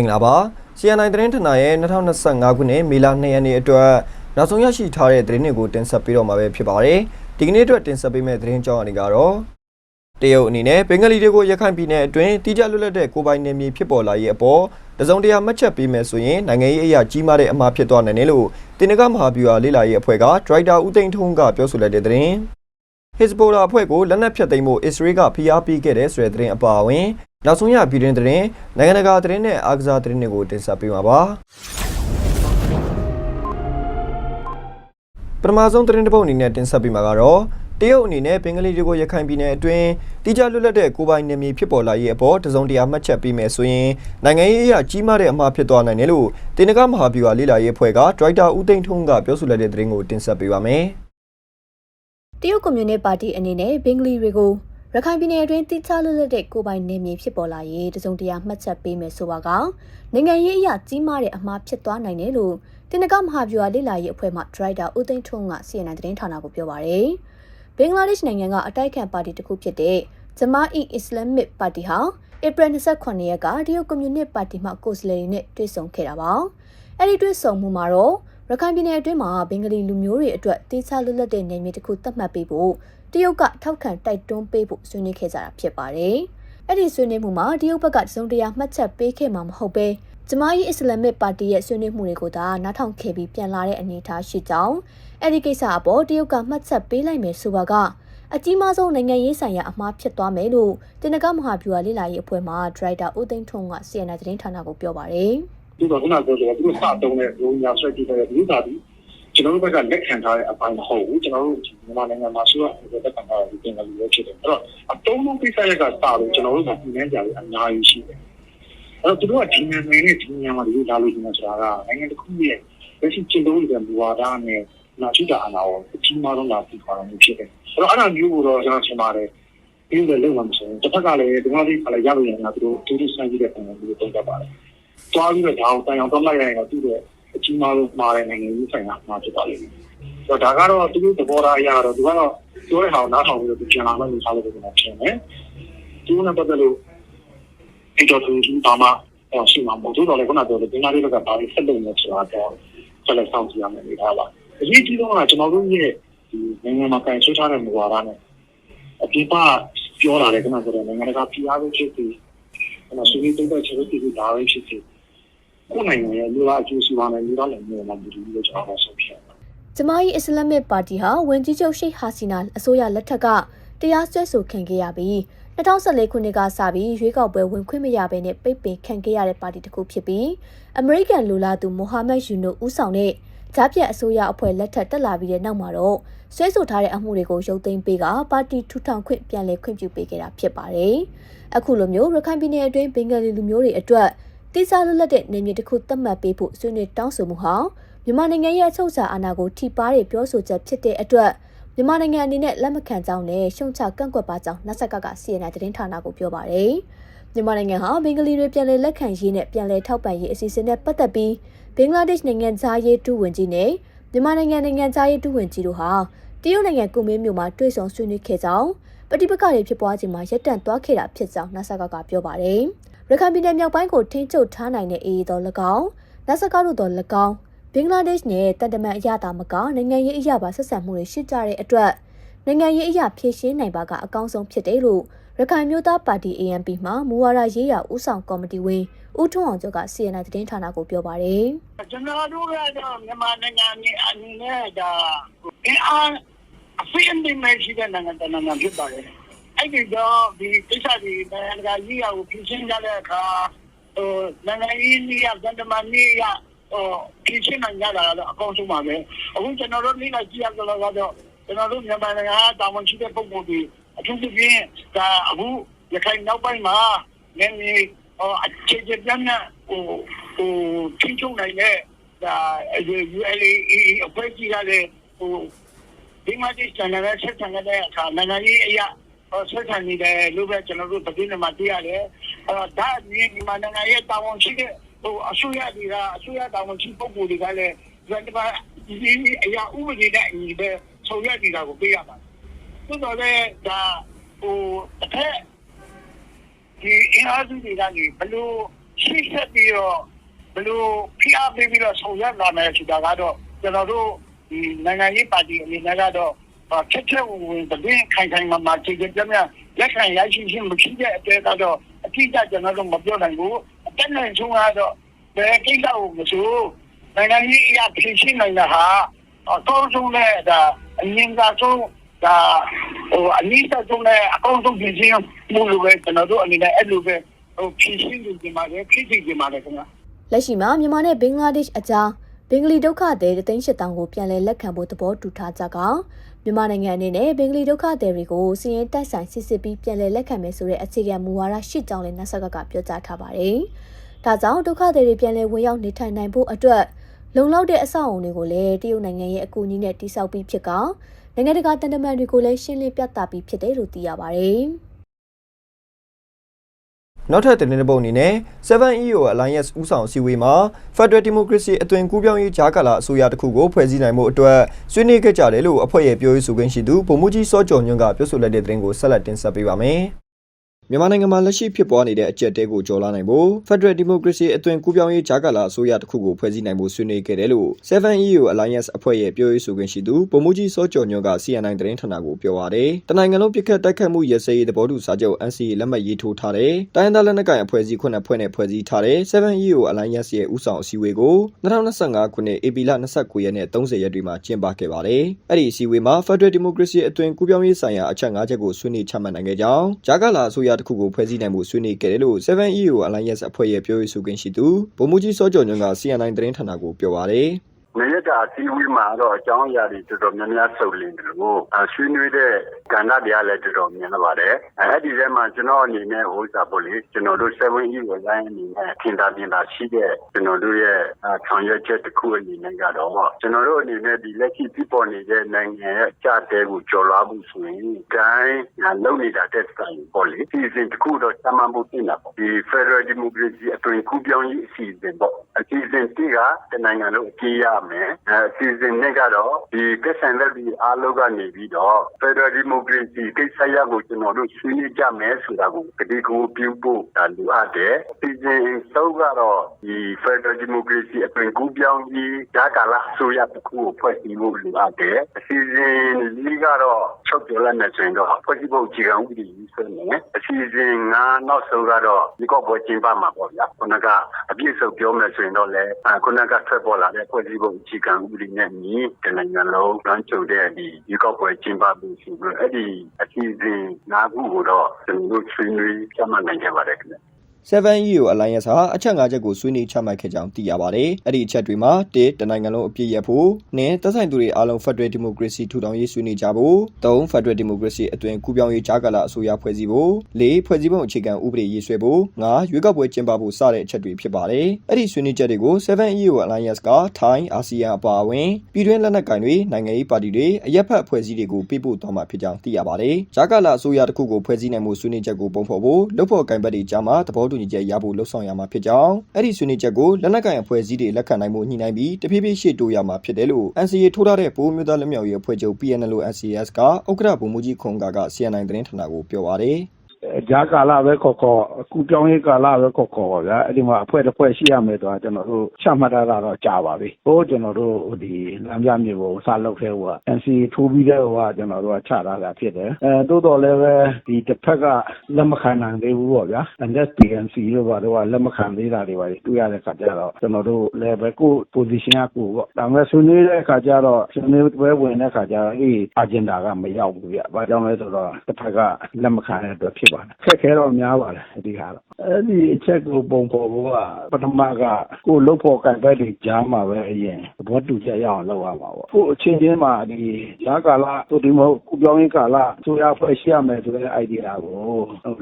င်္ဂလာပါ CNI သတင်းဌာနရဲ့2025ခုနှစ်မေလ2ရက်နေ့အတွက်နောက်ဆုံးရရှိထားတဲ့သတင်းတွေကိုတင်ဆက်ပေးတော့မှာပဲဖြစ်ပါတယ်ဒီကနေ့အတွက်တင်ဆက်ပေးမယ့်သတင်းကြောင်းအနေကတော့တရုတ်အနေနဲ့ဘင်္ဂလီတွေကိုရခိုင်ပြည်နယ်အတွင်းတိကျလွတ်လပ်တဲ့ကိုယ်ပိုင်နယ်မြေဖြစ်ပေါ်လာရေးအပေါ်တစုံတရာမှတ်ချက်ပေးမယ်ဆိုရင်နိုင်ငံရေးအရာကြီးမားတဲ့အမှားဖြစ်သွားနိုင်တယ်လို့တင်နကမဟာဗျူဟာလေ့လာရေးအဖွဲ့ကဒရိုက်တာဦးသိန်းထွန်းကပြောဆိုလိုက်တဲ့သတင်း Hezbollah အဖွဲ့ကိုလက်နက်ဖြတ်သိမ်းမှုအစ္စရေးကဖိအားပေးခဲ့တဲ့ဆိုတဲ့သတင်းအပါအဝင် နောက်ဆုံးရပြည်တွင်းသတင်းနိုင်ငံတကာသတင်းနဲ့အားကစားသတင်းတွေကိုတင်ဆက်ပေးမှာပါပထမဆုံးသတင်းတစ်ပုဒ်အနေနဲ့တင်ဆက်ပေးမှာကတော့တရုတ်အနေနဲ့ဘင်္ဂလီတွေကိုရခိုင်ပြည်နယ်အတွင်းတိကျလွတ်လပ်တဲ့ကိုယ်ပိုင်နယ်မြေဖြစ်ပေါ်လာရေးအပေါ်တစုံတရာမှတ်ချက်ပေးမယ်ဆိုရင်နိုင်ငံရေးအရာကြီးမားတဲ့အမှားဖြစ်သွားနိုင်တယ်လို့တင်နကမဟာဗျူဟာလေ့လာရေးအဖွဲ့ကဒရိုက်တာဦးသိန်းထွန်းကပြောဆိုလိုက်တဲ့သတင်းကိုတင်ဆက်ပေးပါမယ်။တရုတ်ကွန်မြူနစ်ပါတီအနေနဲ့ဘင်္ဂလီတွေကို ရခိုင်ပြည်နယ်အတွင်းတိကျလွတ်လပ်တဲ့ကိုယ်ပိုင်နယ်မြေဖြစ်ပေါ်လာရေးတစုံတရာမှတ်ချက်ပေးမယ်ဆိုပါကနိုင်ငံရေးအရာကြီးမားတဲ့အမှားဖြစ်သွားနိုင်တယ်လို့တင်နကမဟာဗျူဟာလေ့လာရေးအဖွဲ့မှဒရိုက်တာဦးသိန်းထွန်းက CNN သတင်းဌာနကိုပြောပါရယ်ဘင်္ဂလားဒေ့ရှ်နိုင်ငံကအတိုက်ခံပါတီတစ်ခုဖြစ်တဲ့ဂျမာအီအစ္စလာမစ်ပါတီဟာဧပြီ29ရက်ကတရုတ်ကွန်မြူနစ်ပါတီမှကိုယ်စားလှယ်တွေနဲ့တွေ့ဆုံခဲ့တာပါအဲ့ဒီတွေ့ဆုံမှုမှာတော့ရခိုင်ပြည်နယ်အတွင်းမှာဘင်္ဂလီလူမျိုးတွေအတွက်တေချာလွတ်လပ်တဲ့နယ်မြေတစ်ခုသတ်မှတ်ပေးဖို့ တရုတ်ကထောက်ခံတိုက်တွန်းပေးဖို့ဆွေးနွေးခဲ့ကြတာဖြစ်ပါတယ်။အဲ့ဒီဆွေးနွေးမှုမှာတရုတ်ဘက်ကတစုံတရာမှတ်ချက်ပေးခဲ့မှာမဟုတ်ပဲဂျမားရီအစ္စလာမစ်ပါတီရဲ့ဆွေးနွေးမှုတွေကိုသာနားထောင်ခဲ့ပြီးပြန်လာတဲ့အနေအထားရှိကြောင်းအဲ့ဒီကိစ္စအပေါ်တရုတ်ကမှတ်ချက်ပေးလိုက်မယ်ဆိုပါကအကြီးမားဆုံးနိုင်ငံရေးဆိုင်ရာအမှားဖြစ်သွားမယ်လို့တင်နကမဟာဗျူဟာလေ့လာရေးအဖွဲ့မှဒရိုက်တာဦးသိန်းထွန်းက CNN သတင်းဌာနကိုပြောပါတယ်။ဒီတော့ခုနကပြောတယ်သူတို့စတုံးတဲ့လူညာဆွဲကြည့်တဲ့လူသားဒီ ကျွန်တော်တို့ဘက်ကလက်ခံထားတဲ့အပိုင်းမဟုတ်ဘူးကျွန်တော်တို့မြန်မာနိုင်ငံမှာဆိုတော့လက်ခံထားတဲ့ပြင်ကလူတွေဖြစ်တယ်အဲ့တော့အတုံးလုံးပိဿရက်ကစလို့ကျွန်တော်တို့ကပြည်နှင်းကြရအများကြီးရှိတယ်အဲ့တော့သူတို့ကဒီနိုင်ငံနဲ့ဒီနိုင်ငံမှာဒီလိုလာလို့ဒီမှာဆိုတာကနိုင်ငံတစ်ခုရဲ့လက်ရှိကျင့်သုံးနေတဲ့မူဝါဒနဲ့နာချိတာအနာကိုအကြီးမားဆုံးလာပြီးခေါ်တာမျိုးဖြစ်တယ်အဲ့တော့အဲ့ဒါမျိုးကိုတော့ကျွန်တော်ရှင်းပါတယ်ဒီလိုလုံးဝမဆိုရင်တစ်ဖက်ကလည်းဒီမှာလေးခါလည်းရလို့ရနေတာသူတို့တူတူဆိုင်ကြည့်တဲ့ပုံစံမျိုးသုံးတတ်ပါတယ်တွားပြီးတော့ဒါကိုတိုင်အောင်တော့လိုက်ရရင်တော့သူ့ရဲ့ အကြီးမားဆုံးမှားတဲ့နိုင်ငံရေးဆိုင်ရာမှာဖြစ်ပါလိမ့်မယ်။ဆိုတော့ဒါကတော့သူတို့သဘောထားအရတော့သူကတော့ပြောတဲ့ဟာကိုနားထောင်ပြီးတော့ပြန်လာလို့စားလို့ကျွန်တော်ထင်တယ်။ဒီနဲ့ပတ်သက်လို့အဲ့တော့သူဒါမှအော်ရှိမှာမဟုတ်တော့လေခုနကပြောတဲ့ဒီနားလေးကဘာလို့ဆက်လုပ်နေဆိုတာတော့ဆက်လက်ဆောင်ကြည့်ရမယ်နေတာပါ။အရေးကြီးဆုံးကကျွန်တော်တို့ရဲ့ဒီနိုင်ငံမှာကန်ဆွထားတဲ့မူဝါဒနဲ့အပြစ်ပါပြောတာလေခုနကပြောတဲ့နိုင်ငံတကာပြည်အားဖြစ်ပြီးကျွန်တော်ဆွေးနွေးတုံ့ပြန်ချက်တွေဒီဒါပဲဖြစ်ဖြစ် ကိုယ်နိုင်ငံရဲ့လူသားအကျိုးစီးပွားနဲ့လူသားလည်းမျိုးမှမတူဘူးလို့ကျွန်တော်ဆုံးဖြတ်တယ်ဂျမားရီအစ္စလာမစ်ပါတီဟာဝန်ကြီးချုပ်ရှိတ်ဟာစီနာအစိုးရလက်ထက်ကတရားစွဲဆိုခံခဲ့ရပြီး2014ခုနှစ်ကစပြီးရွေးကောက်ပွဲဝင်ခွင့်မရဘဲနဲ့ပိတ်ပင်ခံခဲ့ရတဲ့ပါတီတစ်ခုဖြစ်ပြီးအမေရိကန်လူလာသူမိုဟာမက်ယူနိုဦးဆောင်တဲ့ဂျာပြက်အစိုးရအဖွဲ့လက်ထက်တက်လာပြီးတဲ့နောက်မှာတော့ဆွဲဆိုထားတဲ့အမှုတွေကိုရုပ်သိမ်းပေးကပါတီထူထောင်ခွင့်ပြန်လည်ခွင့်ပြုပေးခဲ့တာဖြစ်ပါတယ်။အခုလိုမျိုးရခိုင်ပြည်နယ်အတွင်းဘင်္ဂလီလူမျိုးတွေအတွက် တိကျလွတ်လပ်တဲ့နေမြေတစ်ခုသတ်မှတ်ပေးဖို့ဆွေးနွေးတောင်းဆိုမှုဟာမြန်မာနိုင်ငံရဲ့အချုပ်အခြာအာဏာကိုထိပါတဲ့ပြောဆိုချက်ဖြစ်တဲ့အတွက်မြန်မာနိုင်ငံအနေနဲ့လက်မခံကြောင်းနဲ့ရှုံချကန့်ကွက်ပါကြောင်းနှဆက်ကက CNN သတင်းဌာနကိုပြောပါရယ်မြန်မာနိုင်ငံဟာဘင်္ဂလီတွေပြန်လည်လက်ခံရေးနဲ့ပြန်လည်ထောက်ပံ့ရေးအစီအစဉ်နဲ့ပတ်သက်ပြီးဘင်္ဂလားဒေ့ရှ်နိုင်ငံသားရေးတူဝင်ကြီးနဲ့မြန်မာနိုင်ငံနိုင်ငံသားရေးတူဝင်ကြီးတို့ဟာတရုတ်နိုင်ငံကုမင်းမြို့မှာတွေ့ဆုံဆွေးနွေးခဲ့ကြောင်းပဋိပက္ခတွေဖြစ်ပွားခြင်းမှာရပ်တန့်သွားခဲ့တာဖြစ်ကြောင်းနှဆက်ကကပြောပါရယ် ရခိုင်ပြည်နယ်မြောက်ပိုင်းကိုထိန်းချုပ်ထားနိုင်တဲ့အေးတော်၎င်းလက်စကားတို့တော်၎င်းဘင်္ဂလားဒေ့ရှ်နဲ့တန်တမန်အရတာမကနိုင်ငံရေးအရာပါဆက်ဆံမှုတွေရှိကြတဲ့အတွက်နိုင်ငံရေးအရာဖြည့်ရှင်းနိုင်ပါကအကောင်းဆုံးဖြစ်တယ်လို့ရခိုင်မျိုးသားပါတီ ANP မှမူဝါဒရေးရာဦးဆောင်ကော်မတီဝင်ဦးထွန်းအောင်ကျော်က CNN သတင်းဌာနကိုပြောပါတယ်ကျွန်တော်တို့ကတော့မြန်မာနိုင်ငံအနေနဲ့ဒါအင်အားအဖိအမိမရှိတဲ့နိုင်ငံတနိုင်ငံဖြစ်ပါတယ်အဲ့ဒီတော့ဒီကိစ္စဒီ နိုင်ငံကြီးအကိုပြင်ဆင်ကြတဲ့အခါဟိုနိုင်ငံကြီးကြီးကဗန္ဒမနီကဟိုပြင်ဆင်နိုင်ကြတာတော့ အကောင်းဆုံးပါပဲ အခု ကျွန်တော်တို့နေ့ကကြည့်ရတော့ကတော့ ကျွန်တော်တို့ မြန်မာနိုင်ငံက တာဝန်ရှိတဲ့ ပုံပေါ်တွေ အထူးသဖြင့်ဒါအခု ရခိုင်နောက်ပိုင်းမှာလည်းဟိုအခြေချပြန်တဲ့ဟိုဟိုချင်းချုံနိုင်တဲ့ဒါ ULA အဖွဲ့ကြီးရတဲ့ဟိုဒီမှာဒီစံနဲ့ ဆက်ဆံတဲ့အခါ နိုင်ငံရေးအရာ ဆက်ဆံနေတယ်လို့ပဲကျွန်တော်တို့သတင်းမှာသိရတယ်အဲဒါဒီမြန်မာနိုင်ငံရဲ့တာဝန်ရှိတဲ့ဟိုအစိုးရတွေကအစိုးရတာဝန်ရှိပုဂ္ဂိုလ်တွေကလည်းဒီမှာဒီအရာဥပဒေနဲ့အညီပဲဆောင်ရွက်နေတာကိုသိရပါတယ်သို့တော်လည်းဒါဟိုတစ်ဖက်ဒီအင်အားစုတွေကနေဘလို့ရှိဆက်ပြီးတော့ဘယ်လိုဖိအားပေးပြီးတော့ဆောင်ရွက်လာမယ်ဆိုတာကတော့ကျွန်တော်တို့ဒီနိုင်ငံရေးပါတီအနေနဲ့ကတော့ ချက်ချက်ဝင်ဝင်တည်ခိုင်ခိုင်မာမာချိန်ကြမြလက်ခံရရှိခြင်းမရှိတဲ့အတဲကတော့အကြည့်ကြကျွန်တော်တို့မပြောနိုင်ဘူးအတက်နိုင်ဆုံးကတော့ဘယ်ကိစ္စကိုမဆိုနိုင်ငံရေးအရာဖြည့်ရှင်းနိုင်တာဟာအကောင်းဆုံးနဲ့ဒါအရင်ကဆုံးဒါဟိုအနည်းဆုံးနဲ့အကောင်းဆုံးပြင်ဆင်မှုလိုပဲကျွန်တော်တို့အနေနဲ့အဲ့လိုပဲဟိုဖြည့်ရှင်းနေကြပါလေဖြည့်ရှင်းကြပါလေခင်ဗျာလက်ရှိမှာမြန်မာနဲ့ဘင်္ဂလားဒေ့ရှ်အကြားဘင်္ဂလီဒုက္ခသည်တသိန်း၈တောင်ကိုပြန်လည်လက်ခံဖို့သဘောတူထားကြက မြန်မာနိုင်ငံအနေနဲ့ဘင်္ဂလီဒုက္ခသည်တွေကိုစီရင်တိုက်ဆိုင်စစ်စစ်ပြီးပြန်လည်လက်ခံမယ်ဆိုတဲ့အခြေခံမူဝါဒရှစ်ကြောင်းလည်းနဆက်ကကပြောကြားထားပါတယ်။ဒါကြောင့်ဒုက္ခသည်တွေပြန်လည်ဝင်ရောက်နေထိုင်နိုင်ဖို့အတွက်လုံလောက်တဲ့အဆောက်အုံတွေကိုလည်းတရုတ်နိုင်ငံရဲ့အကူအညီနဲ့တိစောက်ပြီးဖြစ်ကနိုင်ငံတကာတန်တမန်တွေကိုလည်းရှင်းလင်းပြသပြီးဖြစ်တယ်လို့သိရပါတယ်။ နောက်ထပ်သတင်းတစ်ပုဒ်အနေနဲ့ 7EO Alliance ဦးဆောင်အစည်းအဝေးမှာ Federal Democracy အသွင်ကူးပြောင်းရေးဂျာကာလာအစိုးရတစ်ခုကိုဖွဲ့စည်းနိုင်မှုအတွက်ဆွေးနွေးခဲ့ကြတယ်လို့အဖွဲ့ရဲ့ပြောရေးဆိုခွင့်ရှိသူဗိုလ်မှူးကြီးစောကျော်ညွန့်ကပြောဆိုလိုက်တဲ့သတင်းကိုဆက်လက်တင်ဆက်ပေးပါမယ်။ မြန်မာနိုင်ငံမှာလက်ရှိဖြစ်ပေါ်နေတဲ့အကြက်တဲကိုကျော်လာနိုင်ဖို့ Federal Democracy အသွင်ကူးပြောင်းရေးဂျာကာလာအစိုးရတစ်ခုကိုဖွဲ့စည်းနိုင်ဖို့ဆွေးနွေးခဲ့တယ်လို့ 7EO Alliance အဖွဲ့ရဲ့ပြောရေးဆိုခွင့်ရှိသူဗိုလ်မှူးကြီးစောကျော်ညွန့်က CNN သတင်းဌာနကိုပြောပါရယ်။တနိုင်ငံလုံးပြစ်ခတ်တိုက်ခတ်မှုရစရေးသဘောတူစာချုပ် NCA လက်မှတ်ရေးထိုးထားတဲ့တိုင်းဒေသလက်နက်ကိုင်အဖွဲ့အစည်းခုနှစ်ဖွဲ့နဲ့ဖွဲ့စည်းထားတဲ့ 7EO Alliance ရဲ့ဦးဆောင်အစည်းအဝေးကို2025ခုနှစ်ဧပြီလ29ရက်နဲ့30ရက်တွေမှာကျင်းပခဲ့ပါတယ်။အဲ့ဒီအစည်းအဝေးမှာ Federal Democracy အသွင်ကူးပြောင်းရေးဆိုင်ရာအချက်၅ချက်ကိုဆွေးနွေးချမှတ်နိုင်ခဲ့ကြောင်းဂျာကာလာအစိုးရတစ်ခုကိုဖွဲ့စည်းနိုင်မှုဆွေးနွေးခဲ့တယ်လို့ 7EO Alliance အဖွဲ့ရဲ့ပြောရေးဆိုခွင့်ရှိသူဗိုလ်မှူးကြီးစောကျော်ညွန့်က CNN သတင်းဌာနကိုပြောပါရယ် မရတာအစည်းအဝေးမှာတော့အကြောင်းအရာတွေတော်တော်များများစုံလင်တယ်လို့အဆွေးနွေးတဲ့ကဏ္ဍတွေကလည်းတော်တော်များပါတယ်အဲ့ဒီထဲမှာကျွန်တော်အနေနဲ့ဟိုစားဖို့လေကျွန်တော်တို့ 7E ကိုလိုင်းအနေနဲ့ထင်သာမြင်သာရှိတဲ့ကျွန်တော်တို့ရဲ့ဆောင်ရွက်ချက်တစ်ခုအနေနဲ့ကတော့ကျွန်တော်တို့အနေနဲ့ဒီလက်ရှိပြပေါ်နေတဲ့နိုင်ငံရဲ့အကြတဲ့ကိုကျော်လွှားမှုဆိုရင်တိုင်းလုံနေတာတက်ဆိုင်ပေါ့လေဒီစဉ်တစ်ခုတော့တမန်မှုတင်တာပေါ့ဒီ Federal Democracy အတွင်ကူးပြောင်းရေးအစီအစဉ်ပေါ့အစီအစဉ်တိကတနိုင်ငံလုံးအကြီးရမယ်အဲအစီအစဉ်နဲ့ကတော့ဒီကက်ဆန်လက်ဒီအားလုံးကနေပြီးတော့ Federal Democracy ကိစ္စရပ်ကိုကျွန်တော်တို့ဆွေးနွေးကြမယ်ဆိုတာကိုတတိကိုပြုဖို့ဒါလိုအပ်တယ်အစီအစဉ်သုံးကတော့ဒီ Federal Democracy အတွင်ကူးပြောင်းရေးဓာတ်ကာလအစိုးရတစ်ခုကိုဖွဲ့စည်းဖို့လိုအပ်တယ်အစီအစဉ်လေးကတော့ချုပ်ပြောလိုက်မယ်ဆိုရင်တော့ဖွဲ့စည်းဖို့အခြေခံဥပဒေကြီးဆိုနေအစီအစဉ်ငါနောက်ဆုံးကတော့ဒီကောပွဲကျင်းပမှာပေါ့ဗျာခုနကအပြည့်စုံပြောမယ်ဆိုရင်တော့လေခုနကထွက်ပေါ်လာတဲ့ဖွဲ့စည်းပုံအခြေခံဥပဒေနဲ့ညီတနိုင်ငံလုံးလွှမ်းခြုံတဲ့ဒီဒီကောပွဲကျင်းပဖို့ရှိပြီးအဲ့ဒီအစီအစဉ်နာခုကိုတော့ကျွန်တော်တို့ဆွေးနွေးကြမှနိုင်ကြပါတယ်ခင်ဗျ 7EO Alliance ဟာအချက်၅ချက်ကိုဆွေးနွေးချမှတ်ခဲ့ကြောင်းသိရပါတယ်။အဲ့ဒီအချက်တွေမှာ၁တနိုင်ငံလုံးအပြည့်ရဖို့၊၂သက်ဆိုင်သူတွေအားလုံး Federal Democracy ထူထောင်ရေးဆွေးနွေးကြဖို့၊၃ Federal Democracy အတွင်ကူးပြောင်းရေးကြားကာလအစိုးရဖွဲ့စည်းဖို့၊၄ဖွဲ့စည်းပုံအခြေခံဥပဒေရေးဆွဲဖို့၊၅ရွေးကောက်ပွဲကျင်းပဖို့စတဲ့အချက်တွေဖြစ်ပါတယ်။အဲ့ဒီဆွေးနွေးချက်တွေကို 7EO Alliance ကထိုင်းအာဆီယံအပါအဝင်ပြည်တွင်းလက်နက်ကင်တွေနိုင်ငံရေးပါတီတွေအရက်ဖက်အဖွဲ့အစည်းတွေကိုပေးပို့သွားမှာဖြစ်ကြောင်းသိရပါတယ်။ကြားကာလအစိုးရတစ်ခုကိုဖွဲ့စည်းနိုင်မှုဆွေးနွေးချက်ကိုပုံဖော်ဖို့လုပ်ဖို့ကင်ဘတ်တွေကြားမှာသဘောတူညီချက်ရဖို့လှုပ်ဆောင်ရမှာဖြစ်ကြောင်းအဲ့ဒီဆွေးနွေးချက်ကိုလက်နက်ကင်အဖွဲ့အစည်းတွေလက်ခံနိုင်မှုညှိနှိုင်းပြီးတဖြည်းဖြည်းရှေ့တိုးရမှာဖြစ်တယ်လို့ NCA ထိုးထားတဲ့ပိုးမျိုးသားလက်မြောက်ရေးအဖွဲ့ချုပ် PNL NCS ကဥက္ကဋ္ဌဗိုလ်မှူးကြီးခွန်ကာက CNN သတင်းဌာနကိုပြောပါတယ် ဂျာကာလာပဲခေါ်ခေါ်အခုပြောင်းရေးကာလာပဲခေါ်ခေါ်ပါဗျာအဲ့ဒီမှာအဖွဲ့တစ်ဖွဲ့ရှိရမယ်ဆိုတာကျွန်တော်တို့ချမှတ်ထားတာတော့ကြာပါပြီဟိုကျွန်တော်တို့ဒီလမ်းပြမြေပေါ်စလုပ်ခဲ့ဟိုက NCA ထိုးပြီးတဲ့ဟိုကကျွန်တော်တို့ကချထားတာဖြစ်တယ်အဲတိုးတော်လည်းပဲဒီတစ်ဖက်ကလက်မခံနိုင်သေးဘူးပေါ့ဗျာ NSPNC လို့ပါတော့လက်မခံသေးတာတွေပါတွေ့ရတဲ့ခါကျတော့ကျွန်တော်တို့လည်းပဲကို position ကကိုပေါ့ဒါပေမဲ့ဆွေးနွေးတဲ့ခါကျတော့ဆွေးနွေးပွဲဝင်တဲ့ခါကျတော့အဲ့ agenda ကမရောက်ဘူးဗျဘာကြောင့်လဲဆိုတော့တစ်ဖက်ကလက်မခံတဲ့အတွက်ဖြစ်ပါတယ်ခက်ခဲတော့များပါတယ်ဒီဟာတော့အဲ့ဒီအချက်ကိုပုံပေါ်ဖို့ကပထမကကိုလုတ်ဖို့ကံပဲတွေကြားမှာပဲအရင်သဘောတူချက်ရအောင်လုပ်ရမှာပေါ့ကိုအချင်းချင်းမှာဒီဈာကာလသူဒီမဟုတ်ကုပြောင်းရေးကာလဆိုရဖွဲ့ရှိရမယ်ဆိုတဲ့ idea ကို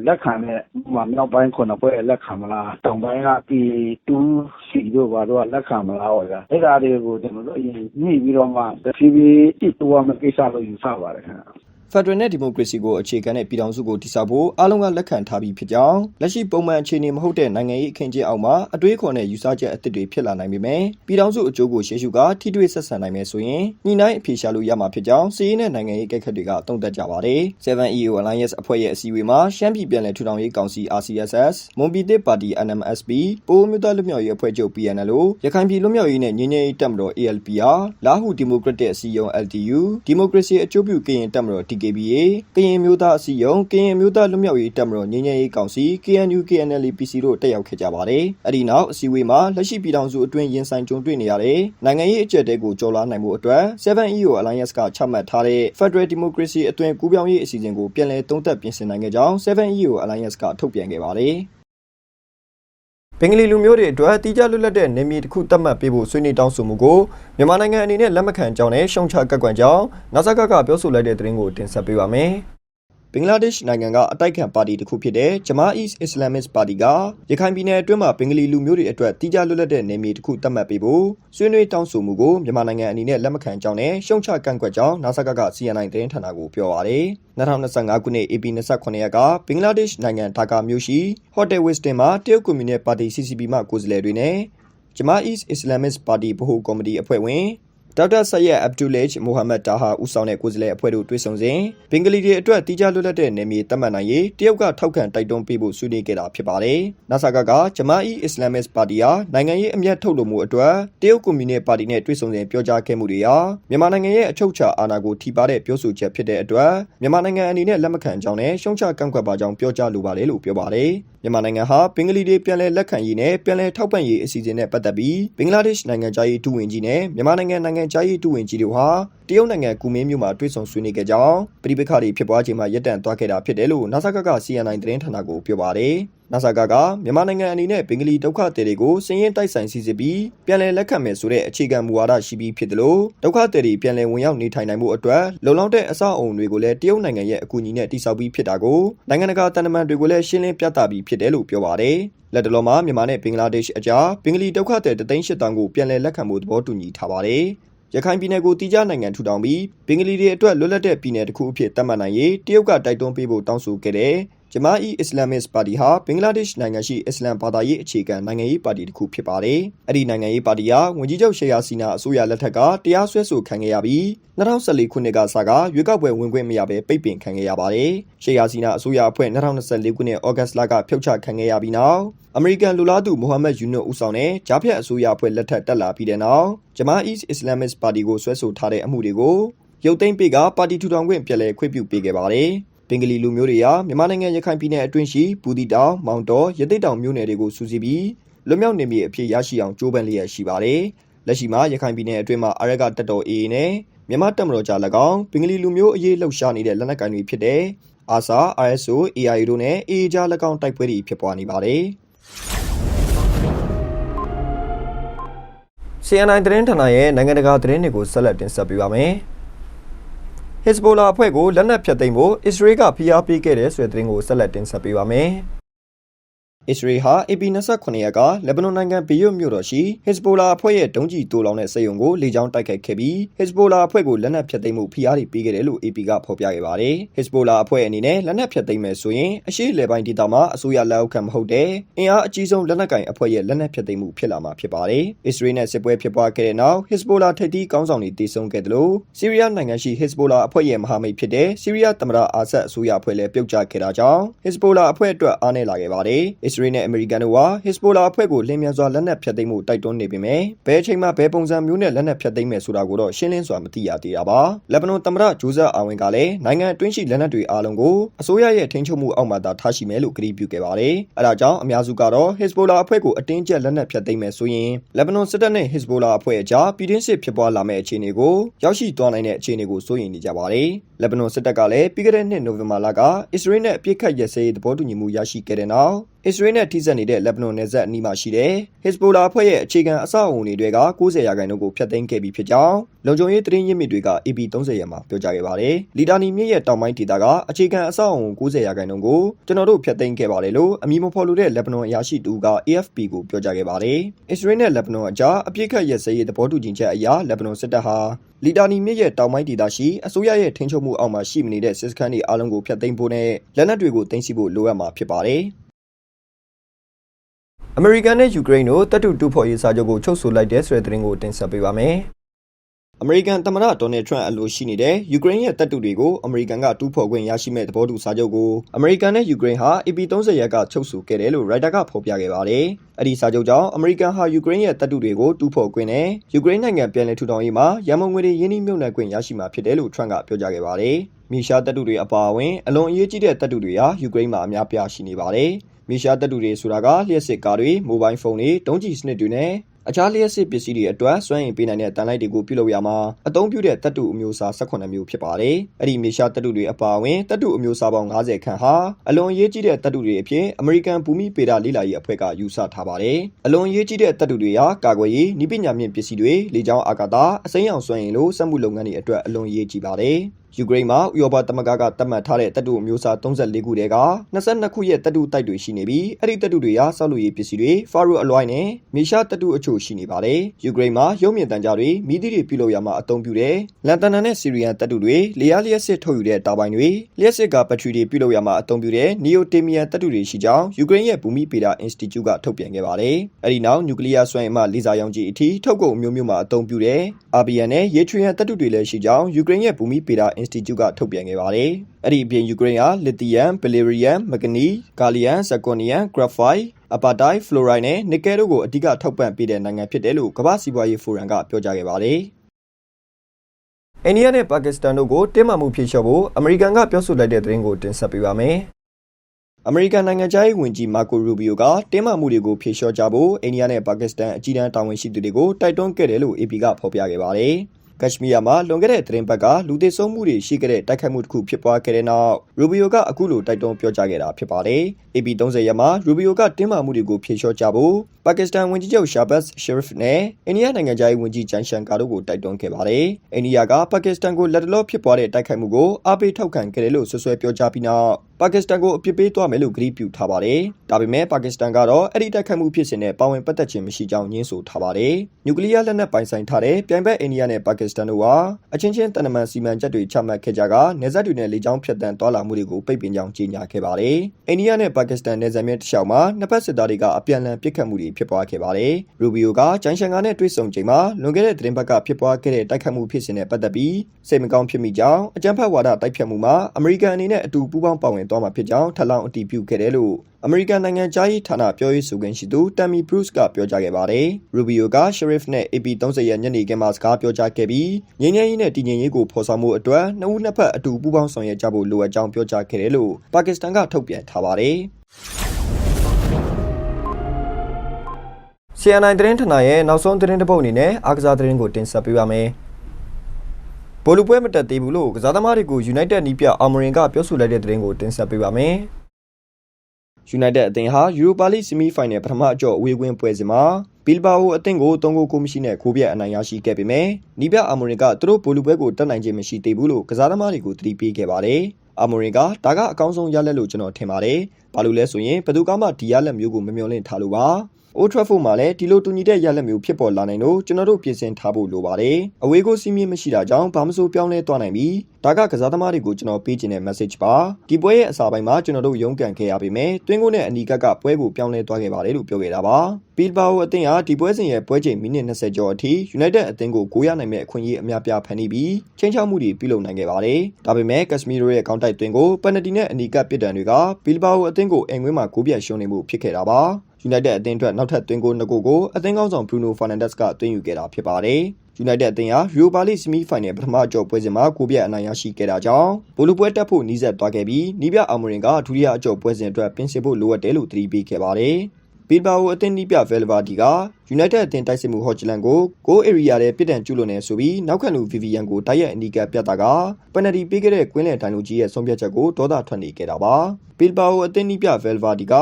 လက်ခံတဲ့မှာမြောက်ပိုင်းခုနှစ်ဖွဲ့လက်ခံမလားတောင်ပိုင်းကဒီ2စီတို့ဘာတို့ကလက်ခံမလားဟောဗျာအဲ့ဒါတွေကိုကျွန်တော်တို့အရင်ညှိပြီးတော့မှတဖြည်းဖြည်းကြည့်တော့မှကိစ္စလို့ယူဆပါတယ်ခင်ဗျ ဖက်ဒရယ်နဲ့ဒီမိုကရေစီကိုအခြေခံတဲ့ပြည်ထောင်စုကိုတည်ဆောက်ဖို့အားလုံးကလက်ခံထားပြီးဖြစ်ကြောင်းလက်ရှိပုံမှန်အခြေအနေမဟုတ်တဲ့နိုင်ငံရေးအခင်းကျင်းအောက်မှာအတွေးခေါ်နဲ့ယူဆချက်အသစ်တွေဖြစ်လာနိုင်ပေမဲ့ပြည်ထောင်စုအကျိုးကိုရှေ့ရှုကထိတွေ့ဆက်ဆံနိုင်မယ်ဆိုရင်ညှိနှိုင်းအဖြေရှာလို့ရမှာဖြစ်ကြောင်းစီးရေးနဲ့နိုင်ငံရေးကိစ္စတွေကတုံ့တက်ကြပါတယ်။ 7EO Alliance အဖွဲ့ရဲ့အစည်းအဝေးမှာရှမ်းပြည်ပြည်နယ်ထူထောင်ရေးကောင်စီ RCSS မွန်ပြည်သစ်ပါတီ NMSP ပိုးမြူတာလွတ်မြောက်ရေးအဖွဲ့ချုပ် PNLO ရခိုင်ပြည်လွတ်မြောက်ရေးနဲ့ငြိမ်းချမ်းရေးတပ်မတော် ALPR လာဟုဒီမိုကရက်တစ်အစည်းအရုံး LTU ဒီမိုကရေစီအကျိုးပြုကရင်တပ်မတော် DKBA ကရင်မျိုးသားအစည်းအရုံးကရင်မျိုးသားလွတ်မြောက်ရေးတပ်မတော်ငြိမ်းချမ်းရေးကောင်စီ KNU KNLA PC တို့တက်ရောက်ခဲ့ကြပါတယ်။အဲဒီနောက်အစည်းအဝေးမှာလက်ရှိပြည်ထောင်စုအတွင်းရင်ဆိုင်ကြုံတွေ့နေရတဲ့နိုင်ငံရေးအကြက်တဲကိုကျော်လွှားနိုင်မှုအတွက် 7EO Alliance ကချမှတ်ထားတဲ့ Federal Democracy အတွင်ကူးပြောင်းရေးအစီအစဉ်ကိုပြန်လည်သုံးသပ်ပြင်ဆင်နိုင်ခဲ့ကြောင်း 7EO Alliance ကထုတ်ပြန်ခဲ့ပါတယ်။ ဘင်္ဂလီလူမျိုးတွေအတွက်တီးခြားလွတ်လပ်တဲ့နေမြေတစ်ခုသတ်မှတ်ပေးဖို့ဆွေးနွေးတောင်းဆိုမှုကိုမြန်မာနိုင်ငံအနေနဲ့လက်မခံကြောင်းနဲ့ရှုံချကပ်ကွက်ကြောင်းနာဆာကကပြောဆိုလိုက်တဲ့သတင်းကိုတင်ဆက်ပေးပါမယ်။ ဘင်္ဂလားဒေ့ရှ်နိုင်ငံကအတိုက်ခံပါတီတစ်ခုဖြစ်တဲ့ Jamaat Islamist Party ကရခိုင်ပြည်နယ်အတွင်းမှာဘင်္ဂလီလူမျိုးတွေအတွက်တီးခြားလွတ်လပ်တဲ့နေမြေတစ်ခုသတ်မှတ်ပေးဖို့ဆွေးနွေးတောင်းဆိုမှုကိုမြန်မာနိုင်ငံအနေနဲ့လက်မခံကြောင်းနဲ့ရှုံချကန့်ကွက်ကြောင်းနာဆာကက CNN သတင်းဌာနကိုပြောပါရယ်2025ခုနှစ် AP 29ရက်ကဘင်္ဂလားဒေ့ရှ်နိုင်ငံဒါကာမြို့ရှိ Hotel Westin မှာတရုတ်ကွန်မြူနစ်ပါတီ CCP မှကိုယ်စားလှယ်တွေနဲ့ Jamaat Islamist Party ဗဟိုကော်မတီအဖွဲ့ဝင် ဒေါက်တာဆယက်အဗ်ဒူလစ်မိုဟာမက်တာဟာဦးဆောင်တဲ့ကိုယ်စားလှယ်အဖွဲ့တို့တွေ့ဆုံစဉ်ဘင်္ဂလီတွေအတွက်တီးခြားလွတ်လပ်တဲ့နေမြေသတ်မှတ်နိုင်ရေးတရုတ်ကထောက်ခံတိုက်တွန်းပေးဖို့ဆွေးနွေးခဲ့တာဖြစ်ပါတယ်။နာဆာကကဂျမာအီအစ္စလာမစ်ပါတီဟာနိုင်ငံရေးအမျက်ထုတ်လို့မှုအတွက်တရုတ်ကွန်မြူနစ်ပါတီနဲ့တွေ့ဆုံစဉ်ပြောကြားခဲ့မှုတွေဟာမြန်မာနိုင်ငံရဲ့အချုပ်အခြာအာဏာကိုထိပါတဲ့ပြောဆိုချက်ဖြစ်တဲ့အတွက်မြန်မာနိုင်ငံအနေနဲ့လက်မခံကြောင်းနဲ့ရှုံချကန့်ကွက်ပါကြောင်းပြောကြားလိုပါတယ်လို့ပြောပါတယ်။မြန်မာနိုင်ငံဟာဘင်္ဂလီတွေပြန်လည်လက်ခံရေးနဲ့ပြန်လည်ထောက်ပံ့ရေးအစီအစဉ်နဲ့ပတ်သက်ပြီးဘင်္ဂလားဒေ့ရှ်နိုင်ငံသားရေးဒုဝန်ကြီးနဲ့မြန်မာနိုင်ငံနိုင်ငံသားရေးဒုဝန်ကြီးတို့ဟာတရုတ်နိုင်ငံကူမင်းမြို့မှာတွေ့ဆုံဆွေးနွေးခဲ့ကြောင်းပြည်ပခါတွေဖြစ်ပွားချိန်မှာရပ်တန့်သွားခဲ့တာဖြစ်တယ်လို့နာဆာကက CNN သတင်းဌာနကိုပြောပါတယ်။နာဆာကကမြန်မာနိုင်ငံအနေနဲ့ဘင်္ဂလီဒုက္ခသည်တွေကိုစည်ရင်တိုက်ဆိုင်စီစစ်ပြီးပြန်လည်လက်ခံမယ်ဆိုတဲ့အခြေခံမူဝါဒရှိပြီးဖြစ်တယ်လို့ဒုက္ခသည်တွေပြန်လည်ဝင်ရောက်နေထိုင်နိုင်မှုအတွက်လုံလောက်တဲ့အဆောက်အုံတွေကိုလည်းတရုတ်နိုင်ငံရဲ့အကူအညီနဲ့တည်ဆောက်ပြီးဖြစ်တာကိုနိုင်ငံတကာတန်တမန်တွေကိုလည်းရှင်းလင်းပြသပြီးဖြစ်တယ်လို့ပြောပါတယ်။လက်တလုံးမှာမြန်မာနဲ့ဘင်္ဂလားဒေ့ရှ်အကြားဘင်္ဂလီဒုက္ခသည်တသိန်း၈တောင်ကိုပြန်လည်လက်ခံမှုသဘောတူညီထားပါတယ်။ ရခိုင်ပြည်နယ်ကိုတီးခြားနိုင်ငံထူထောင်ပြီးဘင်္ဂလီတွေအတွက်လွတ်လပ်တဲ့ပြည်နယ်တစ်ခုအဖြစ်သတ်မှတ်နိုင်ရေးတရုတ်ကတိုက်တွန်းပေးဖို့တောင်းဆိုခဲ့တဲ့ ဂျမာအီအစ္စလာမစ်ပါတီဟာဘင်္ဂလားဒေ့ရှ်နိုင်ငံရှိအစ္စလမ်ဘာသာရေးအခြေခံနိုင်ငံရေးပါတီတစ်ခုဖြစ်ပါတယ်။အဲ့ဒီနိုင်ငံရေးပါတီဟာဝန်ကြီးချုပ်ရှေယာစီနာအစိုးရလက်ထက်ကတရားစွဲဆိုခံခဲ့ရပြီး2014ခုနှစ်ကစကရွေးကောက်ပွဲဝင်ခွင့်မရဘဲပိတ်ပင်ခံခဲ့ရပါတယ်။ရှေယာစီနာအစိုးရအဖွဲ့2024ခုနှစ်ဩဂတ်လကဖျောက်ချခံခဲ့ရပြီးနောက်အမေရိကန်လူလားသူမိုဟာမက်ယူနွတ်ဦးဆောင်တဲ့ဂျားဖြတ်အစိုးရအဖွဲ့လက်ထက်တက်လာပြီးတဲ့နောက်ဂျမာအီအစ္စလာမစ်ပါတီကိုဆွဲဆိုထားတဲ့အမှုတွေကိုရုတ်သိမ်းပေးကပါတီထူထောင်ခွင့်ပြည်လဲခွင့်ပြုပေးခဲ့ပါတယ်။ ဘင်္ဂလီလူမျိုးတွေဟာမြန်မာနိုင်ငံရခိုင်ပြည်နယ်အတွင်းရှိဘူးတီတောင်မောင်တော်ရသိတ်တောင်မြို့နယ်တွေကိုစူးစီးပြီးလွတ်မြောက်နေမြေအဖြစ်ရရှိအောင်ကြိုးပမ်းလျက်ရှိပါတယ်။လက်ရှိမှာရခိုင်ပြည်နယ်အတွင်းမှာအရက်ကတပ်တော် AA နဲ့မြန်မာတပ်မတော်ကြား၎င်းဘင်္ဂလီလူမျိုးအရေးလှုပ်ရှားနေတဲ့လက်နက်ကိုင်တွေဖြစ်တဲ့အာဆာ RSO AI တို့နဲ့ AA ကြား၎င်းတိုက်ပွဲတွေဖြစ်ပွားနေပါတယ်။ CNN သတင်းဌာနရဲ့နိုင်ငံတကာသတင်းတွေကိုဆက်လက်တင်ဆက်ပေးပါမယ်။ Hezbollah အဖွဲ့ကိုလက်နက်ဖြတ်သိမ်းဖို့အစ္စရေးကဖိအားပေးခဲ့တဲ့ဆိုတဲ့သတင်းကိုဆက်လက်တင်ဆက်ပေးပါမယ်။ အစ္စရေးဟာ AP 29ရက်ကလက်ဘနွန်နိုင်ငံဘေရွတ်မြို့တော်ရှိ Hezbollah အဖွဲ့ရဲ့ဒုံးကျည်တိုးလောင်တဲ့စက်ရုံကိုလေကြောင်းတိုက်ခိုက်ခဲ့ပြီး Hezbollah အဖွဲ့ကိုလက်နက်ဖြတ်သိမ်းမှုဖိအားတွေပေးခဲ့တယ်လို့ AP ကဖော်ပြခဲ့ပါတယ်။ Hezbollah အဖွဲ့အနေနဲ့လက်နက်ဖြတ်သိမ်းမယ်ဆိုရင်အရှိလေပိုင်းဒေသမှာအစိုးရလက်အောက်ခံမဟုတ်တဲ့အင်အားအကြီးဆုံးလက်နက်ကင်အဖွဲ့ရဲ့လက်နက်ဖြတ်သိမ်းမှုဖြစ်လာမှာဖြစ်ပါတယ်။အစ္စရေးနဲ့စစ်ပွဲဖြစ်ပွားခဲ့တဲ့နောက် Hezbollah ထိပ်သီးကောင်းဆောင်တွေတည်ဆုံခဲ့တယ်လို့ဆီးရီးယားနိုင်ငံရှိ Hezbollah အဖွဲ့ရဲ့မဟာမိတ်ဖြစ်တဲ့ဆီးရီးယားသမ္မတအာဆတ်အစိုးရအဖွဲ့လည်းပြုတ်ကျခဲ့တာကြောင့် Hezbollah အဖွဲ့အတွက်အားနည်းလာခဲ့ပါတယ်။အစ္စရေးနဲ့အမေရိကန်တို့ဟာ Hezbollah အဖွဲ့ကိုလင်းမြန်စွာလက်နက်ဖြတ်သိမ်းမှုတိုက်တွန်းနေပေမဲ့ဘယ်အချိန်မှဘယ်ပုံစံမျိုးနဲ့လက်နက်ဖြတ်သိမ်းမယ်ဆိုတာကိုတော့ရှင်းလင်းစွာမသိရသေးတာပါ။လက်ဘနွန်သမ္မတဂျိုဇက်အာဝင်ကလည်းနိုင်ငံအတွင်းရှိလက်နက်တွေအားလုံးကိုအစိုးရရဲ့ထိန်းချုပ်မှုအောက်မှာသာထားရှိမယ်လို့ကတိပြုခဲ့ပါတယ်။အဲဒါကြောင့်အများစုကတော့ Hezbollah အဖွဲ့ကိုအတင်းကျပ်လက်နက်ဖြတ်သိမ်းမယ်ဆိုရင်လက်ဘနွန်စစ်တပ်နဲ့ Hezbollah အဖွဲ့အကြားပြည်တွင်းစစ်ဖြစ်ပွားလာမယ့်အခြေအနေကိုရောက်ရှိသွားနိုင်တဲ့အခြေအနေကိုစိုးရိမ်နေကြပါတယ်။လက်ဘနွန်စစ်တပ်ကလည်းပြီးခဲ့တဲ့နှစ်နိုဝင်ဘာလကအစ္စရေးနဲ့အပြစ်ခတ်ရစဲရေးသဘောတူညီမှုရရှိခဲ့တဲ့နောက်အစ္စရေးနဲ့ထိစပ်နေတဲ့လက်ဘနွန်နယ်စပ်အနီးမှာရှိတဲ့ Hezbollah အဖွဲ့ရဲ့အခြေခံအဆောက်အအုံတွေက90ရာခိုင်နှုန်းကိုဖျက်သိမ်းခဲ့ပြီးဖြစ်ကြောင်းလုံခြုံရေးသတင်းရင်းမြစ်တွေက AP 30ရက်မှာပြောကြားခဲ့ပါတယ်။လီဒါနီမြစ်ရဲ့တောင်ပိုင်းဒေသကအခြေခံအဆောက်အအုံ90ရာခိုင်နှုန်းကိုကျွန်တော်တို့ဖျက်သိမ်းခဲ့ပါတယ်လို့အမည်မဖော်လိုတဲ့လက်ဘနွန်အရာရှိတူက AFP ကိုပြောကြားခဲ့ပါတယ်။အစ္စရေးနဲ့လက်ဘနွန်အကြားအပြစ်ခတ်ရက်စဲရေးသဘောတူညီချက်အရလက်ဘနွန်စစ်တပ်ဟာလီဒါနီမြစ်ရဲ့တောင်ပိုင်းဒေသရှိအစိုးရရဲ့ထိန်းချုပ်မှုအောက်မှာရှိမနေတဲ့စစ်စခန်းတွေအားလုံးကိုဖျက်သိမ်းဖို့နဲ့လက်နက်တွေကိုတင်စီဖို့လိုအပ်မှာဖြစ်ပါတယ်။ အမေရိကန်နဲ့ယူကရိန်းတို့တပ်တူတူဖော်ရေးစာချုပ်ကိုချုပ်ဆိုလိုက်တဲ့ဆိုတဲ့သတင်းကိုတင်ဆက်ပေးပါမယ်။အမေရိကန်သမ္မတဒေါ်နယ်ထရန့်အလိုရှိနေတဲ့ယူကရိန်းရဲ့တပ်တူတွေကိုအမေရိကန်ကတူးဖော်ခွင့်ရရှိမဲ့သဘောတူစာချုပ်ကိုအမေရိကန်နဲ့ယူကရိန်းဟာ EP30 ရက်ကချုပ်ဆိုခဲ့တယ်လို့ရိုက်တာကဖော်ပြခဲ့ပါတယ်။အဲ့ဒီစာချုပ်ကြောင့်အမေရိကန်ဟာယူကရိန်းရဲ့တပ်တူတွေကိုတူးဖော်ခွင့်နဲ့ယူကရိန်းနိုင်ငံပြန်လည်ထူထောင်ရေးမှာရန်မုံငွေတွေရင်းနှီးမြှုပ်နှံခွင့်ရရှိမှာဖြစ်တယ်လို့ထရန့်ကပြောကြားခဲ့ပါတယ်။မီရှာတပ်တူတွေအပါအဝင်အလွန်အရေးကြီးတဲ့တပ်တူတွေဟာယူကရိန်းမှာအများပြားရှိနေပါတယ်။ မီရှာတပ်တူတွေဆိုတာကလျှက်စစ်ကားတွေမိုဘိုင်းဖုန်းတွေတုံးကြီးစနစ်တွေနဲ့အခြားလျှက်စစ်ပစ္စည်းတွေအတွက်စွမ်းအင်ပေးနိုင်တဲ့တန်လိုက်တွေကိုပြုလုပ်ရမှာအသုံးပြုတဲ့တပ်တုအမျိုးအစား18မျိုးဖြစ်ပါတယ်။အဲ့ဒီမြေရှားတပ်တုတွေအပါအဝင်တပ်တုအမျိုးအစားပေါင်း90ခန့်ဟာအလွန်အရေးကြီးတဲ့တပ်တုတွေအဖြစ်အမေရိကန်ဘူမိပေဒလေ့လာရေးအဖွဲ့ကယူဆထားပါတယ်။အလွန်အရေးကြီးတဲ့တပ်တုတွေဟာကာကွယ်ရေး၊ဤပညာမြင့်ပစ္စည်းတွေ၊လေကြောင်းအာကာသ၊အစိမ်းရောင်စွမ်းအင်လိုစက်မှုလုပ်ငန်းတွေအတွက်အလွန်အရေးကြီးပါတယ်။ယူကရိန်းမှာဥရောပသမဂ္ဂကသတ်မှတ်ထားတဲ့တပ်တုအမျိုးအစား34ခုတည်းက22ခုရဲ့တပ်တုတိုက်တွေရှိနေပြီးအဲ့ဒီတပ်တုတွေဟာဆောက်လုပ်ရေးပစ္စည်းတွေဖာရိုအလွိုင်းနဲ့မြေရှားတပ်တုအချို့ရှိနေပါတယ်။ယူကရိန်းမှာရုပ်မြင်သံကြားတွေမိသီးတွေပြုလုပ်ရမှာအသုံးပြုတဲ့လန်တနာနဲ့စီရီယန်တပ်တုတွေလေယားလျက်စစ်ထုတ်ယူတဲ့တာဘိုင်တွေလျက်စစ်ကဘက်ထရီတွေပြုလုပ်ရမှာအသုံးပြုတဲ့နီယိုတေမီယန်တပ်တုတွေရှိကြောင်းယူကရိန်းရဲ့ဘူမိပေဒအင်စတီကျုကထုတ်ပြန်ခဲ့ပါတယ်။အဲ့ဒီနောက်နျူကလ িয়ার စွမ်းအင်မှလေစာရောင်ခြည်အထိထုတ်ကုန်မျိုးမျိုးမှာအသုံးပြုတဲ့ RBN နဲ့ရေထရီယန်တပ်တုတွေလည်းရှိကြောင်းယူကရိန်းရဲ့ဘူမိပေဒအင်စတီကျုကထုတ်ပြန်ခဲ့ပါတယ်။အဲ့ဒီအပြင်ယူကရိန်းဟာလစ်သီယမ်၊ဘယ်လီရီယမ်၊မဂနီ၊ဂါလီယမ်၊ဇက်ကွန်နီယမ်၊ဂရက်ဖိုက်အပါတိုင်းဖလိုရိုင်းနဲ့နီကယ်တို့ကိုအဓိကထောက်ပံ့ပေးတဲ့နိုင်ငံဖြစ်တယ်လို့ကမ္ဘာ့စီးပွားရေးဖိုရမ်ကပြောကြားခဲ့ပါတယ်။အိန္ဒိယနဲ့ပါကစ္စတန်တို့ကိုတင်းမာမှုဖြေလျှော့ဖို့အမေရိကန်ကပြောဆိုလိုက်တဲ့သတင်းကိုတင်ဆက်ပေးပါမယ်။အမေရိကန်နိုင်ငံခြားရေးဝန်ကြီးမာကိုရူဘီယိုကတင်းမာမှုတွေကိုဖြေလျှော့ကြဖို့အိန္ဒိယနဲ့ပါကစ္စတန်အကြီးတန်းတာဝန်ရှိသူတွေကိုတိုက်တွန်းခဲ့တယ်လို့ AP ကဖော်ပြခဲ့ပါတယ်။ ကက်ရှမီးယားမှာလွန်ခဲ့တဲ့သတင်းပတ်ကလူသစ်ဆုံးမှုတွေရှိခဲ့တဲ့တိုက်ခိုက်မှုတစ်ခုဖြစ်ပွားခဲ့တဲ့နောက်ရူဘီယိုကအခုလိုတိုက်တွန်းပြောကြားခဲ့တာဖြစ်ပါတယ်။ AP 30ရက်မှာရူဘီယိုကတင်းမာမှုတွေကိုဖြေလျှော့ကြဖို့ပါကစ္စတန်ဝန်ကြီးချုပ်ရှာဘတ်ရှရစ်နဲ့အိန္ဒိယနိုင်ငံသားရေးဝန်ကြီးဂျန်ရှန်ကာတို့ကိုတိုက်တွန်းခဲ့ပါတယ်။အိန္ဒိယကပါကစ္စတန်ကိုလက်တလောဖြစ်ပွားတဲ့တိုက်ခိုက်မှုကိုအားပေးထောက်ခံခဲ့တယ်လို့ဆွဆွဲပြောကြားပြီးနောက် ပါကစ္စတန်ကိုအပြစ်ပေးသွားမယ်လို့ကြေညာပြုထားပါတယ်။ဒါပေမဲ့ပါကစ္စတန်ကတော့အဲ့ဒီတိုက်ခိုက်မှုဖြစ်စဉ်နဲ့ပါဝင်ပတ်သက်ခြင်းမရှိကြောင်းညင်းဆိုထားပါတယ်။နျူကလ িয়ার လက်နက်ပိုင်ဆိုင်ထားတဲ့ပြိုင်ဘက်အိန္ဒိယနဲ့ပါကစ္စတန်တို့ဟာအချင်းချင်းတန်တမန်စီမံချက်တွေချမှတ်ခဲ့ကြကနေဆက်တွေနဲ့လေကြောင်းဖြတ်တန်းသွားလာမှုတွေကိုပိတ်ပင်ကြောင်းကြေညာခဲ့ပါတယ်။အိန္ဒိယနဲ့ပါကစ္စတန်နယ်စပ်မြစ်တစ်လျှောက်မှာနှစ်ဖက်စစ်သားတွေကအပြန်အလှန်ပစ်ခတ်မှုတွေဖြစ်ပွားခဲ့ပါတယ်။ရူဘီယိုကဂျန်ရှန်ကာနဲ့တွေ့ဆုံချိန်မှာလွန်ခဲ့တဲ့သတင်းပတ်ကဖြစ်ပွားခဲ့တဲ့တိုက်ခတ်မှုဖြစ်စဉ်နဲ့ပတ်သက်ပြီးစိတ်မကောင်းဖြစ်မိကြောင်းအကြမ်းဖက်ဝါဒတိုက်ဖြတ်မှုမှာအမေရိကန်အနေနဲ့အတူပူးပေါင်းပါဝင်သွားမှာဖြစ်ကြောင်းထပ်လောင်းအတည်ပြုခဲ့တယ်လို့အမေရိကန်နိုင်ငံသားရေးဌာနပြောရေးဆိုခွင့်ရှိသူတမ်မီဘရုစ်ကပြောကြားခဲ့ပါတယ်။ရူဘီယိုကရှရစ်နဲ့ AP30 ရဲ့ညနေခင်းမှာစကားပြောကြားခဲ့ပြီးငြိမ်းချမ်းရေးနဲ့တည်ငြိမ်ရေးကိုဖော်ဆောင်မှုအတွက်နှစ်ဦးနှစ်ဖက်အတူပူးပေါင်းဆောင်ရွက်ကြဖို့လိုအပ်ကြောင်းပြောကြားခဲ့တယ်လို့ပါကစ္စတန်ကထုတ်ပြန်ထားပါတယ်။ CNI သတင်းဌာနရဲ့နောက်ဆုံးသတင်းတစ်ပုဒ်အနေနဲ့အားကစားသတင်းကိုတင်ဆက်ပေးပါမယ်။ ဘောလူပွဲမတက်သေးဘူးလို့ကစားသမားတွေကို United နီးပြအာမရင်ကပြောဆိုလိုက်တဲ့သတင်းကိုတင်ဆက်ပေးပါမယ်။ United အသင်းဟာ Europa League Semi-Final ပထမအကျော့အဝေးကွင်းပွဲစဉ်မှာဘီလ်ဘာအိုအသင်းကို3ဂိုးကိုမရှိနဲ့ခိုးပြတ်အနိုင်ရရှိခဲ့ပေမဲ့နီးပြအာမရင်ကသူတို့ဘောလူပွဲကိုတက်နိုင်ခြင်းမရှိသေးဘူးလို့ကစားသမားတွေကိုသတိပေးခဲ့ပါတယ်။အာမိုရင်ကဒါကအကောင်းဆုံးရလက်လို့ကျွန်တော်ထင်ပါတယ်။ဘာလို့လဲဆိုရင်ဘယ်သူကမှဒီရလက်မျိုးကိုမမျှော်လင့်ထားလို့ပါ။ Old Trafford မှာလည်းဒီလိုတူညီတဲ့ရလက်မျိုးဖြစ်ပေါ်လာနိုင်လို့ကျွန်တော်တို့ပြင်ဆင်ထားဖို့လိုပါတယ်။အဝေးကိုစီးမြင့်မရှိတာကြောင့်ဘာမှမဆိုပြောင်းလဲသွားနိုင်ပြီ။ဒါကကစားသမားတွေကိုကျွန်တော်ပေးခြင်းတဲ့ message ပါ။ဒီပွဲရဲ့အစာပိုင်းမှာကျွန်တော်တို့ရုန်းကန်ခဲ့ရပေမဲ့တွင်းကိုနဲ့အနီကကပွဲကိုပြောင်းလဲသွားခဲ့ပါတယ်လို့ပြောခဲ့တာပါ။ပီလ်ဘာအိုအသင်းဟာဒီပွဲစဉ်ရဲ့ပွဲချိန်မိနစ်20ကျော်အထိ United အသင်းကိုဂိုးရနိုင်မဲ့အခွင့်အရေးအများပြားဖန်တီးပြီးချင်းချောက်မှုတွေပြုလုပ်နိုင်ခဲ့ပါတယ်။ဒါပေမဲ့ကက်စမီရိုရဲ့ကောင်းတိုက်သွင်းကိုပန်နတီနဲ့အနီကပစ်ဒဏ်တွေကပီလ်ဘာအိုအသင်းကိုအိမ်ကွင်းမှာဂိုးပြတ်ရှုံးနေမှုဖြစ်ခဲ့တာပါ။ United အသင်းအတွက်နောက်ထပ်သွင်းကိုနှစ်ကိုကိုအသင်းကောင်းဆောင် Bruno Fernandes ကသွင်းယူခဲ့တာဖြစ်ပါတယ်။ United အသင်းဟာ Europa League Semi-Final ပထမအကျော့ပွဲစဉ်မှာကိုပြတ်အနိုင်ရရှိခဲ့တာကြောင့်ဘိုလူပွဲတက်ဖို့နီးစပ်သွားခဲ့ပြီးနီးပြအာမရင်ကဒုတိယအကျော့ပွဲစဉ်အတွက်ပြင်ဆင်ဖို့လိုအပ်တယ်လို့သတိပေးခဲ့ပါတယ်။ဘီလ်ဘာအိုအသင်းနီးပြဗယ်လ်ဗာဒီက United အသင်းတိုက်စစ်မှုဟော့ချလန်ကိုဂိုး area ထဲပြစ်ဒဏ်ကျူးလွန်နေဆိုပြီးနောက်ခံလူ Vivian ကိုတိုက်ရိုက်အနီးကပ်ပြတ်တာကပယ်နတီပေးခဲ့တဲ့ကွင်းလယ်တိုင်လူကြီးရဲ့ဆုံးဖြတ်ချက်ကိုဒေါသထွက်နေခဲ့တာပါ။ဘီလ်ဘာအိုအသင်းနီးပြဗယ်လ်ဗာဒီက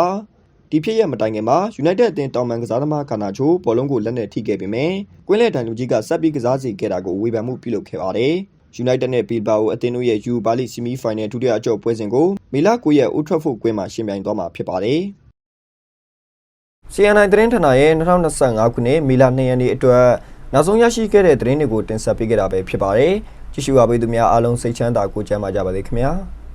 ဒီဖြစ်ရမတိုင်ခင်မှာ United အသင်းတောင်ပန်ကစားသမား ကာနာချို ဘောလုံးကိုလက်နဲ့ထိခဲ့ပေမဲ့ကွင်းလယ်တန်လူကြီးက ဆက်ပြီးကစားစီခဲ့တာကို ဝေဖန်မှုပြုလုပ်ခဲ့ပါတယ်။ United နဲ့ Bilbao အသင်းတို့ရဲ့ Europa League Semi Final ဒုတိယအကျော့ပွဲစဉ်ကို မေလ9ရက် Old Trafford ကွင်းမှာရှင်ပြိုင်သွားမှာဖြစ်ပါတယ်။ CNI သတင်းဌာနရဲ့2025ခုနှစ်မေလ2ရက်နေ့အတွက် နောက်ဆုံးရရှိခဲ့တဲ့သတင်းတွေကိုတင်ဆက်ပေးခဲ့တာပဲဖြစ်ပါတယ်။ကြည့်ရှုအားပေးသူများအားလုံးစိတ်ချမ်းသာကိုယ်ကျန်းမာကြပါစေခင်ဗျာ။